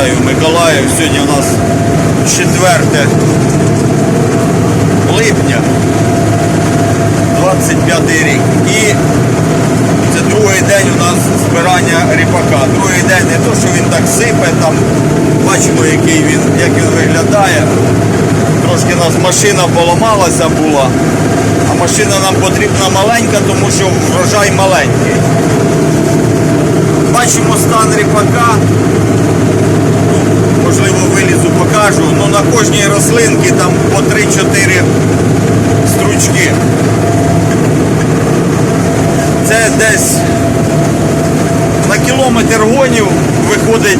Вітаю, Миколаїв. Сьогодні у нас 4 липня 25 рік. І це другий день у нас збирання ріпака. Другий день не то, що він так сипе, там бачимо, який він, як він виглядає. Трошки у нас машина поламалася була, а машина нам потрібна маленька, тому що врожай маленький. Бачимо стан ріпака. Можливо, вилізу покажу. Ну на кожній рослинці там по 3-4 стручки. Це десь на кілометр гонів виходить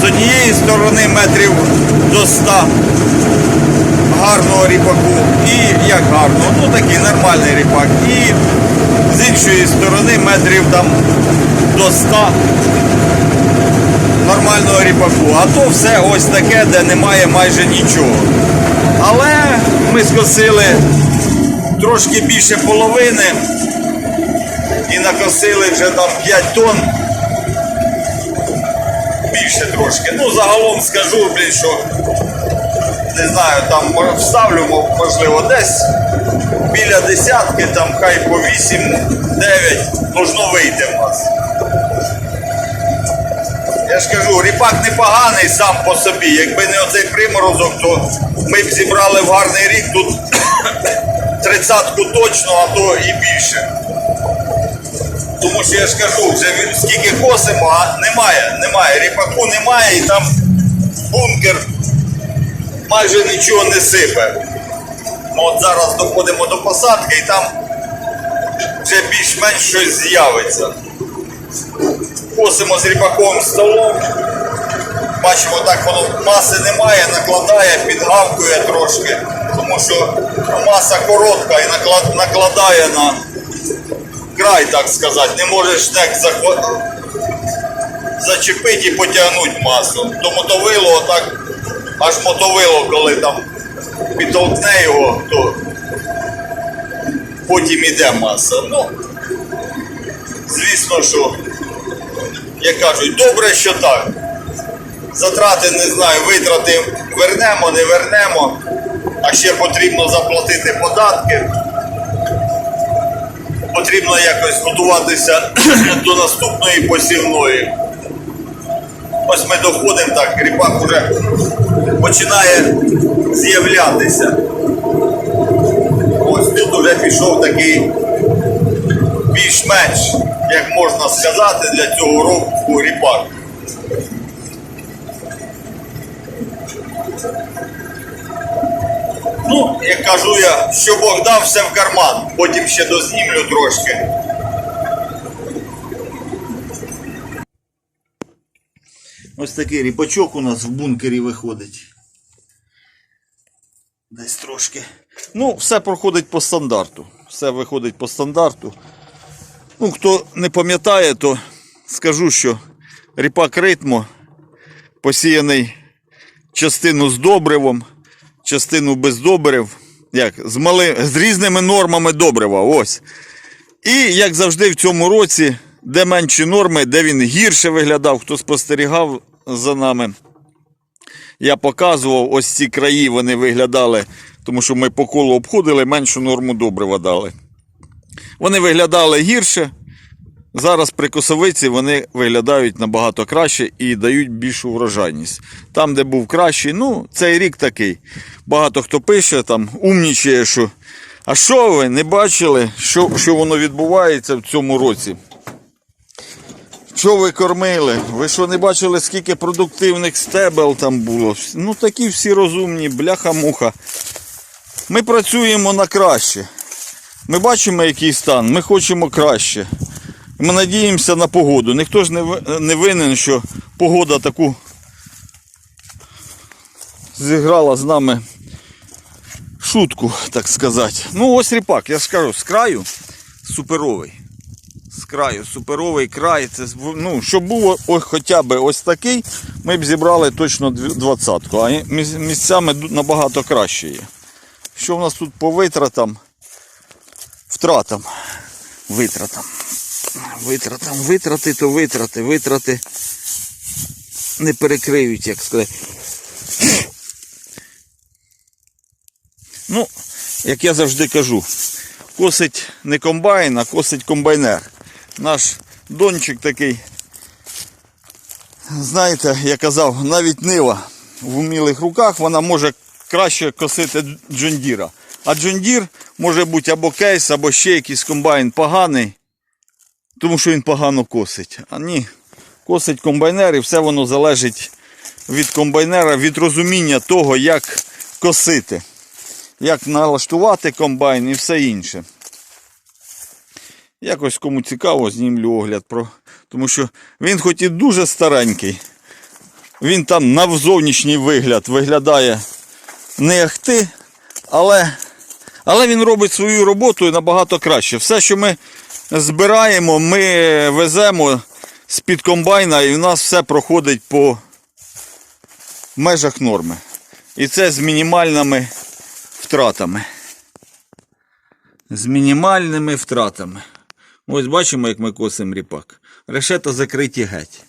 з однієї сторони метрів до 100 гарного ріпаку. І як гарно, ну такий нормальний ріпак. І з іншої сторони метрів там до 100 нормального ріпаку. А то все ось таке, де немає майже нічого. Але ми скосили трошки більше половини і накосили вже там 5 тонн. Більше трошки. Ну, загалом скажу, блін, що не знаю, там вставлю, можливо, десь біля десятки, там хай по 8-9 должно вийти в нас. Я ж кажу, ріпак непоганий сам по собі. Якби не оцей приморозок, то ми б зібрали в гарний рік тут тридцятку точно, а то і більше. Тому що я ж кажу, вже скільки косимо, а немає, немає. Ріпаку немає і там бункер майже нічого не сипе. Ну, От зараз доходимо до посадки і там вже більш-менш щось з'явиться. Косимо з ріпаком столом. Бачимо, так воно маси немає, накладає, підгавкує трошки, тому що маса коротка і наклад- накладає на край, так сказати. Не можеш так зачепити і потягнути масу. То мотовило отак, аж мотовило, коли там підтолкне його, то потім іде маса. Ну, звісно, що як кажуть, добре, що так. Затрати, не знаю, витрати вернемо, не вернемо, а ще потрібно заплатити податки. Потрібно якось готуватися до наступної посівної. Ось ми доходимо так, ріпак вже починає з'являтися. Ось тут вже пішов такий більш-менш, як можна сказати, для цього року ріпак. Ну, як кажу я, що Бог дав все в карман, потім ще дознімлю трошки. Ось такий ріпачок у нас в бункері виходить. Десь трошки. Ну, все проходить по стандарту. Все виходить по стандарту. Ну, хто не пам'ятає, то скажу, що ріпак ритмо посіяний частину з добривом, частину без добрив. Як? З, мали... з різними нормами добрива. Ось. І як завжди в цьому році, де менші норми, де він гірше виглядав, хто спостерігав за нами. Я показував ось ці краї, вони виглядали, тому що ми по колу обходили, меншу норму добрива дали. Вони виглядали гірше. Зараз при косовиці вони виглядають набагато краще і дають більшу врожайність. Там, де був кращий, ну, цей рік такий. Багато хто пише, там умнічає, що. А що ви не бачили, що, що воно відбувається в цьому році? Що ви кормили? Ви що не бачили, скільки продуктивних стебел там було? Ну такі всі розумні, бляха-муха. Ми працюємо на краще. Ми бачимо, який стан, ми хочемо краще. Ми надіємося на погоду. Ніхто ж не винен, що погода таку зіграла з нами шутку, так сказати. Ну, ось ріпак, я ж кажу, з краю суперовий. З краю суперовий край. Це ну, щоб ось хоча б ось такий, ми б зібрали точно двадцятку. А місцями набагато краще є. Що в нас тут по витратам? Втратам. Витратам. Витратам, витрати, то витрати, витрати. не перекриють, як сказати. Ну, як я завжди кажу, косить не комбайн, а косить комбайнер. Наш дончик такий, знаєте, я казав, навіть нива в умілих руках, вона може краще косити джондіра. А джондір може бути або кейс, або ще якийсь комбайн поганий, тому що він погано косить. А ні, косить комбайнер і все воно залежить від комбайнера, від розуміння того, як косити, як налаштувати комбайн і все інше. Якось кому цікаво, знімлю огляд про. Тому що він хоч і дуже старенький, він там на зовнішній вигляд виглядає не ахти, але, але він робить свою роботу набагато краще. Все, що ми збираємо, ми веземо з-під комбайна, і в нас все проходить по межах норми. І це з мінімальними втратами. З мінімальними втратами. Ось бачимо, як ми косимо ріпак. Решета закриті геть.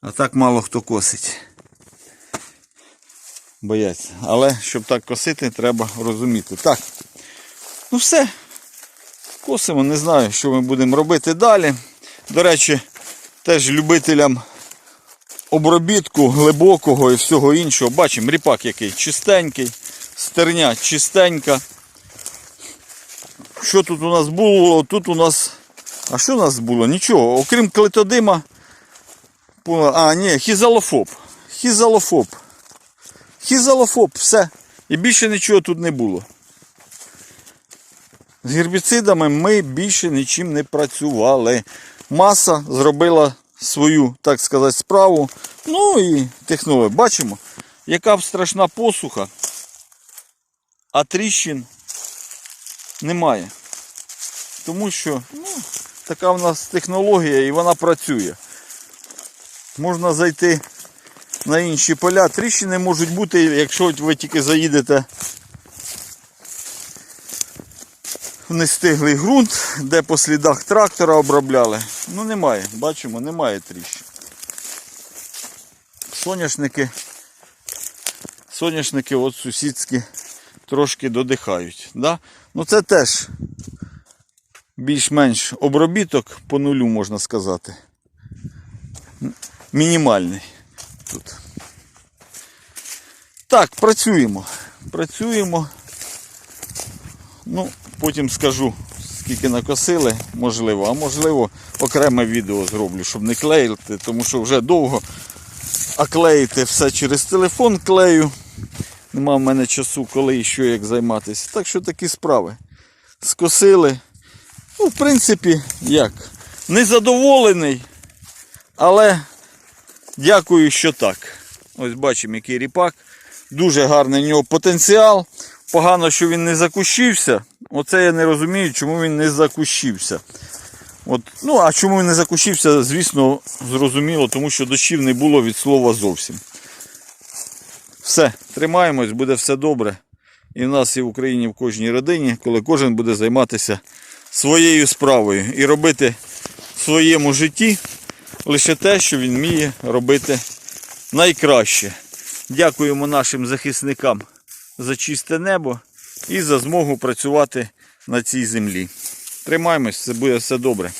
А так мало хто косить. Бояться. Але щоб так косити, треба розуміти. Так. Ну все. Косимо, не знаю, що ми будемо робити далі. До речі, теж любителям обробітку глибокого і всього іншого. Бачимо, ріпак який чистенький, стерня чистенька. Що тут у нас було? Тут у нас. А що у нас було? Нічого. Окрім клетодима. А, ні, хізалофоб. Хізалофоб. Хізалофоб, все. І більше нічого тут не було. З гербіцидами ми більше нічим не працювали. Маса зробила свою, так сказати, справу. Ну і технологія. Бачимо, яка б страшна посуха, а тріщин немає. Тому що ну, така в нас технологія і вона працює. Можна зайти на інші поля. Тріщини можуть бути, якщо ви тільки заїдете в нестиглий ґрунт, де по слідах трактора обробляли. Ну немає, бачимо, немає тріщин. Соняшники, соняшники от сусідські трошки додихають. Да? Ну це теж більш-менш обробіток по нулю, можна сказати. Мінімальний тут. Так, працюємо. Працюємо. Ну, потім скажу, скільки накосили, можливо, а можливо, окреме відео зроблю, щоб не клеїти, тому що вже довго. А клеїти все через телефон клею. Нема в мене часу, коли і що як займатися. Так що такі справи. Скосили. Ну, в принципі, як? Незадоволений, але дякую, що так. Ось бачимо, який ріпак. Дуже гарний в нього потенціал. Погано, що він не закущився. Оце я не розумію, чому він не закущився. От, ну, а чому він не закущився, звісно, зрозуміло, тому що дощів не було від слова зовсім. Все, тримаємось, буде все добре. І в нас і в Україні в кожній родині, коли кожен буде займатися своєю справою і робити в своєму житті лише те, що він вміє робити найкраще. Дякуємо нашим захисникам за чисте небо і за змогу працювати на цій землі. Тримаємось, це буде все добре.